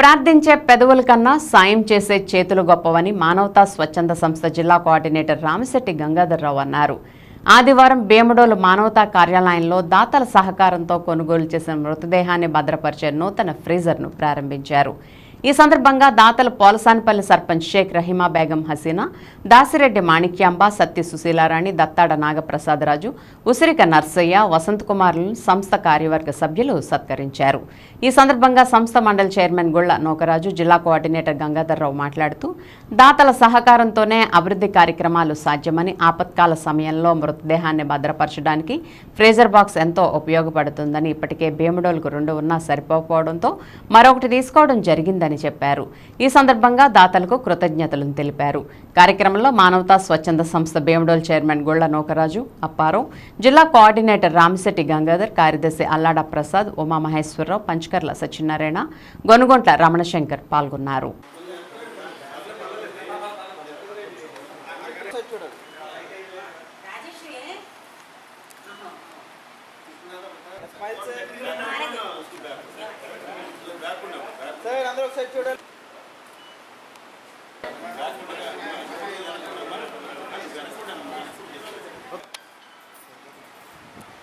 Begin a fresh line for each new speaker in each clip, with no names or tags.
ప్రార్థించే పెదవుల కన్నా సాయం చేసే చేతులు గొప్పవని మానవతా స్వచ్ఛంద సంస్థ జిల్లా కోఆర్డినేటర్ రామశెట్టి గంగాధర్రావు అన్నారు. ఆదివారం బేముడోలు మానవతా కార్యాలయంలో దాతల సహకారంతో కొనుగోలు చేసిన మృతదేహాన్ని భద్రపరిచే నూతన ఫ్రీజర్ను ప్రారంభించారు. ఈ సందర్భంగా దాతలు పోలసానిపల్లి సర్పంచ్ షేక్ రహీమా బేగం హసీనా దాసిరెడ్డి మాణిక్యాంబ సత్య సుశీలారాణి దత్తాడ నాగప్రసాదరాజు ఉసిరిక నర్సయ్య వసంత్ కుమార్లను సంస్థ కార్యవర్గ సభ్యులు సత్కరించారు. ఈ సందర్భంగా సంస్థ మండలి చైర్మన్ గుళ్ళ నోకరాజు జిల్లా కోఆర్డినేటర్ గంగాధర్రావు మాట్లాడుతూ దాతల సహకారంతోనే అభివృద్ధి కార్యక్రమాలు సాధ్యమని ఆపత్కాల సమయంలో మృతదేహాన్ని భద్రపరచడానికి ఫ్రీజర్ బాక్స్ ఎంతో ఉపయోగపడుతుందని ఇప్పటికే భీమడోల్కు రెండు ఉన్నా సరిపోకపోవడంతో మరొకటి తీసుకోవడం జరిగిందని చెప్పారు. ఈ సందర్భంగా దాతలకు కృతజ్ఞతలను తెలిపారు. కార్యక్రమంలో మానవతా స్వచ్ఛంద సంస్థ బేమడోల్ చైర్మన్ గుళ్ళ నోకరాజు అప్పారావు జిల్లా కోఆర్డినేటర్ రామిశెట్టి గంగాధర్ కార్యదర్శి అల్లాడ ప్రసాద్ ఉమామహేశ్వరరావు పంచకర్ల సత్యనారాయణ గొనుగొంట్ల రమణశంకర్ పాల్గొన్నారు.
సార్ అందరూ ఒకసారి చూడండి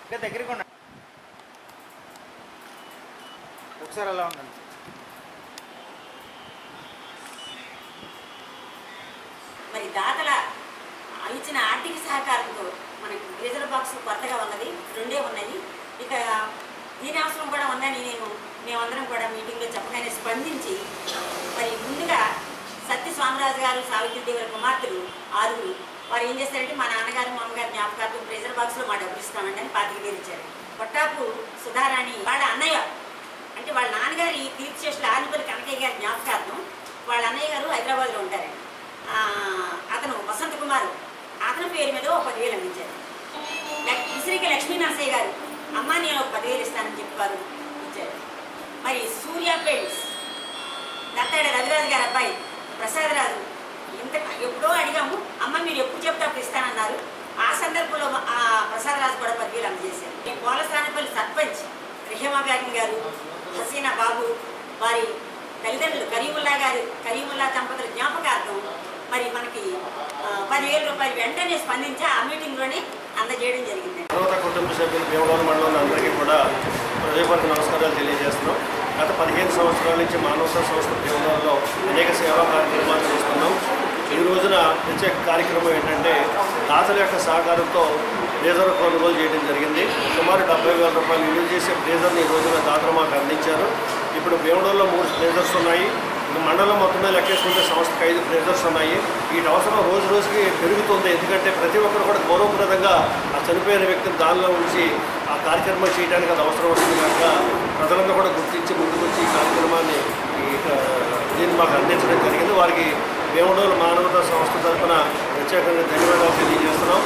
ఇంకా దగ్గరికి ఉండండి ఒకసారి అలా ఉండండి
మరి దాతల ఇచ్చిన ఆర్థిక సహకారంతో మనకి రిజర్వ్ బాక్స్ కొత్తగా ఉన్నది రెండే ఉన్నది ఇక దీని అవసరం కూడా ఉందని నేను మేమందరం కూడా మీటింగ్లో చెప్పగానే స్పందించి మరి ముందుగా సత్య స్వామిరాజు గారు సావిత్రి గారి కుమార్తెలు ఆరుగురు వారు ఏం చేస్తారంటే మా నాన్నగారు మా అమ్మగారి జ్ఞాపకార్థం ప్రెజర్ బాక్స్లో మా డబ్బులు ఇస్తామండి అని పాతికి వేలు పొట్టాపు సుధారాణి వాళ్ళ అన్నయ్య అంటే వాళ్ళ నాన్నగారి కీర్తిశేషులు ఆనిపల్లి కనకయ్య గారి జ్ఞాపకార్థం వాళ్ళ అన్నయ్య గారు హైదరాబాద్లో ఉంటారండి అతను వసంత కుమార్ అతని పేరు మీద ఒక పదివేలు అందించారు. లక్- విసిరిక లక్ష్మీ నరసయ్య గారు అమ్మ నేను ఒక పదివేలు ఇస్తానని చెప్పారు ఇచ్చారు. సూర్య దత్తాడు దత్తాడ రవిరాజు గారి అబ్బాయి. ప్రసాదరాజు ఇంత ఎప్పుడో అడిగాము అమ్మ మీరు ఎప్పుడు చెప్తే అప్పుడు ఇస్తానన్నారు. ఆ సందర్భంలో మా- ఆ ప్రసాదరాజు కూడా పదవీలు అందజేశారు. ఈ పోలస్థానపల్లి సర్పంచ్ రెహమా బేగం గారు హసీనా బాబు వారి తల్లిదండ్రులు కరీముల్లా గారు కరీముల్లా దంపతుల జ్ఞాపకార్థం మరి మనకి పదివేల రూపాయలు వెంటనే స్పందించి ఆ మీటింగ్లోనే అందజేయడం జరిగింది.
కుటుంబ సభ్యులు భీమవరం మండలంలో అందరికీ కూడా హృదయపూర్వక నమస్కారాలు తెలియజేస్తున్నాం. గత పదిహేను సంవత్సరాల నుంచి మానవతా సంస్థ బృందంలో అనేక సేవా కార్యక్రమాలు చేస్తున్నాం. ఈ రోజున ప్రత్యేక కార్యక్రమం ఏంటంటే దాతల యొక్క సహకారంతో బ్రేజర్ కొనుగోలు చేయడం జరిగింది. సుమారు డెబ్బై వేల రూపాయలు యూజ్ చేసే బ్రేజర్ని ఈ రోజున దాతలు మాకు అందించారు. ఇప్పుడు భీమడంలో మూడు బ్రేజర్స్ ఉన్నాయి. మండలం మొత్తమే లెక్కేసుకుంటే సంస్థకు ఐదు బ్రేజర్స్ ఉన్నాయి. వీటి అవసరం రోజు రోజుకి పెరుగుతుంది. ఎందుకంటే ప్రతి ఒక్కరు కూడా గౌరవప్రదంగా ఆ చనిపోయిన వ్యక్తిని దానిలో ఉంచి ఆ కార్యక్రమం చేయడానికి అది అవసరం వస్తుంది కనుక ప్రజలందరూ కూడా గుర్తించి ముందుకు వచ్చి ఈ కార్యక్రమాన్ని ఈ, దీన్ని మాకు అందించడం జరిగింది. వారికి దేవుడు మానవతా సంస్థ తరఫున ప్రత్యేకంగా ధన్యవాదాలు తెలియజేస్తున్నాం.